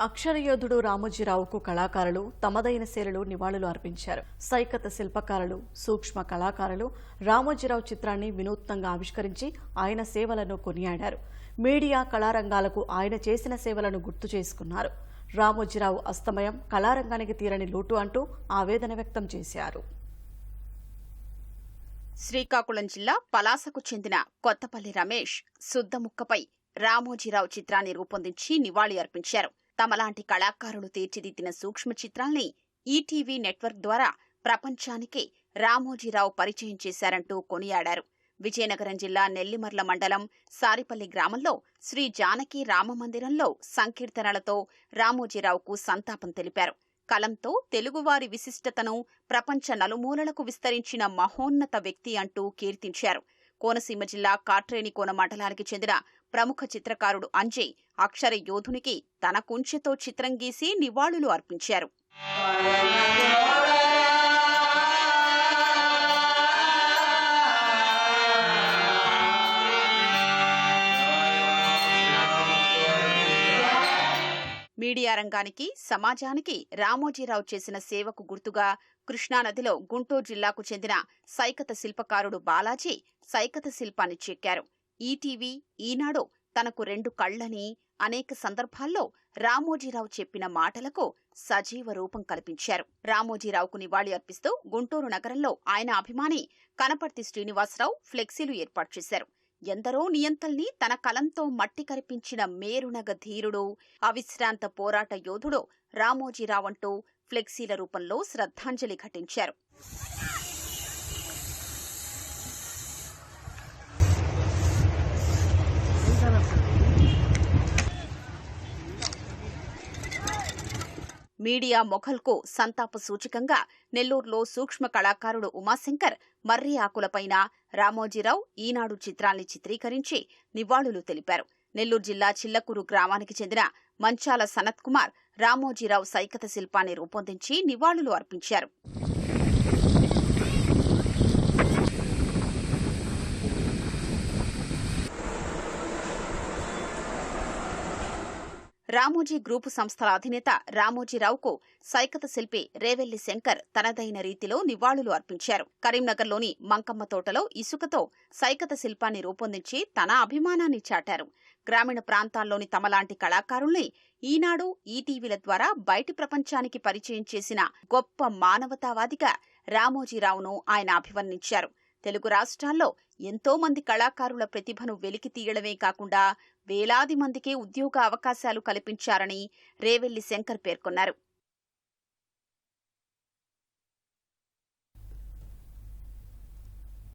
అక్షరయోధుడు రామోజీరావుకు కళాకారులు తమదైన శైలిలో నివాళులు అర్పించారు. సైకత శిల్పకారులు సూక్ష్మ కళాకారులు రామోజీరావు చిత్రాన్ని వినూత్నంగా ఆవిష్కరించి ఆయన సేవలను కొనియాడారు. మీడియా కళారంగాలకు ఆయన చేసిన సేవలను గుర్తు చేసుకున్నారు. రామోజీరావు అస్తమయం కళారంగానికి తీరని లోటు అంటూ ఆవేదన వ్యక్తం చేశారు. శ్రీకాకుళం జిల్లా పలాసకు చెందిన కొత్తపల్లి రమేష్ శుద్ధముక్కపై రామోజీరావు చిత్రాన్ని రూపొందించి నివాళి అర్పించారు తమలాంటి కళాకారులు తీర్చిదిద్దిన సూక్ష్మ చిత్రాల్ని ఈటీవీ నెట్వర్క్ ద్వారా ప్రపంచానికి రామోజీరావు పరిచయం చేశారంటూ కొనియాడారు. విజయనగరం జిల్లా నెల్లిమర్ల మండలం సారిపల్లి గ్రామంలో శ్రీ జానకి రామమందిరంలో సంకీర్తనలతో రామోజీరావుకు సంతాపం తెలిపారు. కలంతో తెలుగువారి విశిష్టతను ప్రపంచ నలుమూలలకు విస్తరించిన మహోన్నత వ్యక్తి అంటూ కీర్తించారు. కోనసీమ జిల్లా కాట్రేనికోన మండలానికి చెందిన ప్రముఖ చిత్రకారుడు అంజయ్ అక్షర యోధునికి తన కుంచెతో చిత్రం గీసి నివాళులు అర్పించారు. మీడియా రంగానికి సమాజానికి రామోజీరావు చేసిన సేవకు గుర్తుగా కృష్ణానదిలో గుంటూరు జిల్లాకు చెందిన సైకత శిల్పకారుడు బాలాజీ సైకత శిల్పాన్ని చెక్కారు. ఈటీవీ ఈనాడు తనకు రెండు కళ్ళని అనేక సందర్భాల్లో రామోజీరావు చెప్పిన మాటలకు సజీవ రూపం కల్పించారు. రామోజీరావుకు నివాళి అర్పిస్తూ గుంటూరు నగరంలో ఆయన అభిమాని కనపర్తి శ్రీనివాసరావు ఫ్లెక్సీలు ఏర్పాటు చేశారు. ఎందరో నియంతల్ని తన కలంతో మట్టి కరిపించిన మేరునగ ధీరుడు అవిశ్రాంత పోరాట యోధుడు రామోజీరావంటూ ఫ్లెక్సీల రూపంలో శ్రద్ధాంజలి ఘటించారు. మీడియా మొఘల్కు సంతాప సూచికంగా నెల్లూరులో సూక్ష్మ కళాకారుడు ఉమాశంకర్ మర్రి ఆకులపైన రామోజీరావు ఈనాడు చిత్రాల్ని చిత్రీకరించి నివాళులు తెలిపారు. నెల్లూరు జిల్లా చిల్లకూరు గ్రామానికి చెందిన మంచాల సనత్ కుమార్ రామోజీరావు సైకత శిల్పాన్ని రూపొందించి నివాళులు అర్పించారు. రామోజీ గ్రూపు సంస్థల అధినేత రామోజీరావుకు సైకత శిల్పి రేవెల్లి శంకర్ తనదైన రీతిలో నివాళులు అర్పించారు. కరీంనగర్లోని మంకమ్మ తోటలో ఇసుకతో సైకత శిల్పాన్ని రూపొందించి తన అభిమానాన్ని చాటారు. గ్రామీణ ప్రాంతాల్లోని తమలాంటి కళాకారుల్ని ఈనాడు ఈటీవీల ద్వారా బయటి ప్రపంచానికి పరిచయం చేసిన గొప్ప మానవతావాదిగా రామోజీరావును ఆయన అభివర్ణించారు. తెలుగు రాష్ట్రాల్లో ఎంతో మంది కళాకారుల ప్రతిభను వెలికి తీయడమే కాకుండా వేలాది మందికే ఉద్యోగ అవకాశాలు కల్పించారని రేవెల్లి శంకర్ పేర్కొన్నారు.